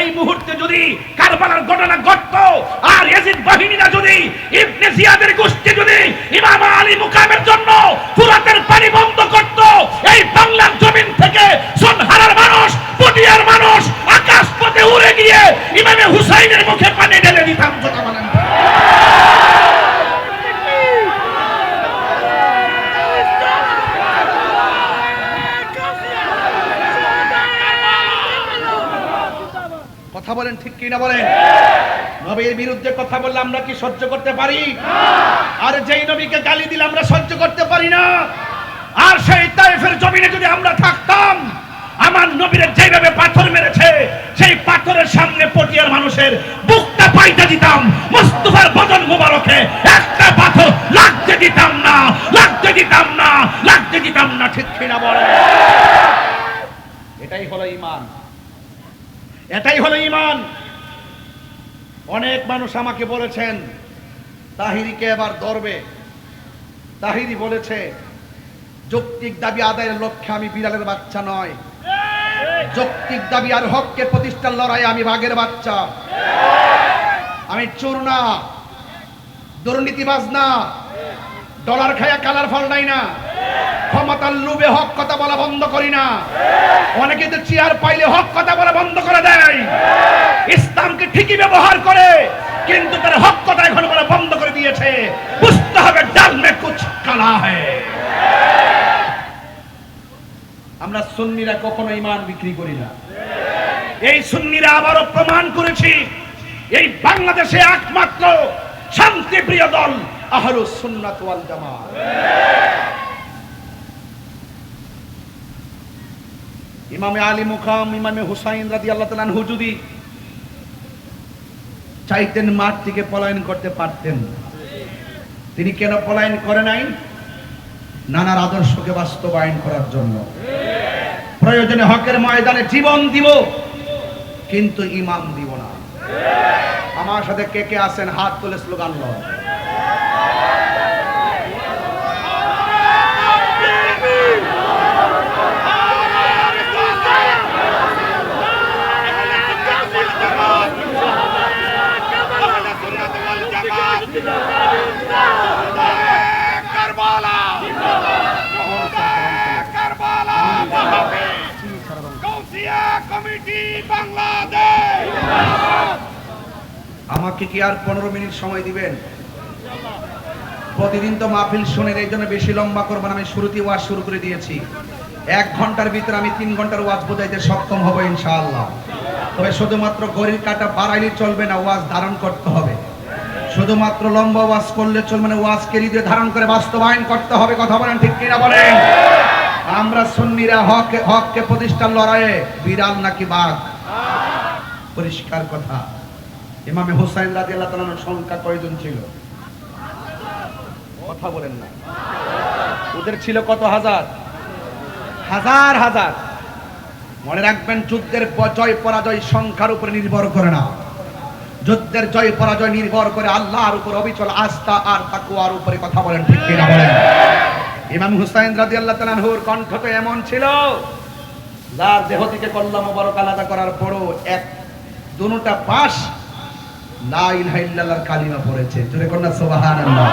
এই মুহূর্তে যদি কারবালার ঘটনা ঘটত, আর এজিদ বাহিনীরা যদি ইবনে জিয়াদের গোষ্ঠী যদি ইমাম আলী কথা বলেন, ঠিক কি না বলেন? নবীর বিরুদ্ধে কথা বললে আমরা কি সহ্য করতে পারি? আর যেই নবীকে গালি দিলে আমরা সহ্য করতে পারি না। আর সেই তাইফের জমিনে যদি আমরা থাকতাম, আমার নবীর যেভাবে পাথর মেরেছে, সেই পাথরের সামনে পটিয়ার মানুষের বুকটা পাইতে দিতাম, মুস্তফার বদন মোবারকে একটা পাথর লাগতে দিতাম না, লাগতে দিতাম না, লাগতে দিতাম না, ঠিক কিনা বলে এটাই হলো ইমান এটাই হলো ইমান অনেক মানুষ আমাকে বলেছেন, তাহিরিকে এবার ধরবে। তাহিরি বলেছে, যৌক্তিক দাবি আদায়ের লক্ষ্যে আমি বিড়ালের বাচ্চা নয়। যৌক্তিক দাবি আর হককে প্রতিষ্ঠার লড়াই আমি বাঘের বাচ্চা। আমি চোর না, দুর্নীতিবাজ না, ডলার খায়া কালার ফল নাই না, ক্ষমতার লোভে হক কথা বলা বন্ধ করি না। অনেকে তো চেয়ার পাইলে হক কথা বলা বন্ধ ঠিকই ব্যবহার করে, কিন্তু তার হক কথা এখন বলা বন্ধ করে দিয়েছে। বুঝতে হবে ডাল মে কুছ কালা হ্যায় আমরা সুন্নিরা কখনো ইমান বিক্রি করি না। এই সুন্নিরা আবারও প্রমাণ করেছি, এই বাংলাদেশে একমাত্র শান্তিপ্রিয় দল আহলু সুন্নাত ওয়াল জামাত। ইমামে আলী মুকাম, ইমামে হুসাইন রাদি আল্লাহ তালান হুজুদি চাইতেন মাঠ থেকে পলায়ন করতে পারতেন। তিনি কেন পলায়ন করে নাই? নানার আদর্শকে বাস্তবায়ন করার জন্য। প্রয়োজনে হকের ময়দানে জীবন দিব, কিন্তু ইমাম দিব না। আমার সাথে কে কে আছেন? হাত তুলে স্লোগান লয় আমাকে কি আর পনেরো মিনিট সময় দিবেন? প্রতিদিন তো মাহফিল শোনেন, এই জন্য বেশি লম্বা করবেন আমি শুরুতেই ওয়াজ শুরু করে দিয়েছি। এক ঘণ্টার ভিতরে আমি তিন ঘণ্টার ওয়াজ বোঝাইতে সক্ষম হব ইনশাআল্লাহ। তবে শুধুমাত্র গরির কাটা বাড়াইলে চলবে না, ওয়াজ ধারণ করতে হবে। শুধুমাত্র লম্বা ওয়াজ করলে চলবে না ওয়াজকে হৃদয়ে ধারণ করে বাস্তবায়ন করতে হবে, কথা বলেন ঠিক কিনা বলেন? আমরা সুন্নিরা হক, হককে প্রতিষ্ঠার লড়াইয়ে বিড়াল নাকি বাঘ? পরিষ্কার কথা। ইমামে হুসাইন রাজি আল্লাহ সংখ্যা কয়জন ছিল? কথা বলেন না। ওদের ছিল কত হাজার? হাজার হাজার। মনে রাখবেন, যুদ্ধের জয়, পরাজয় সংখ্যার উপরে নির্ভর করে না। যুদ্ধের জয়, পরাজয় নির্ভর করে আল্লাহর উপর অবিচল আস্থা আর তাকুয়ার উপরে কথা বলেন, ঠিক কিনা বলেন? ইমাম হুসাইন রাজি আল্লাহ তালাহুর কণ্ঠ তো এমন ছিল, যার দেহ থেকে কল্লা মোবারক আলাদা করার পরও এক দুটা পাশ লা ইলাহা ইল্লাল্লাহর কালিমা পড়েছে। জোরে কন্যা সুবহানাল্লাহ।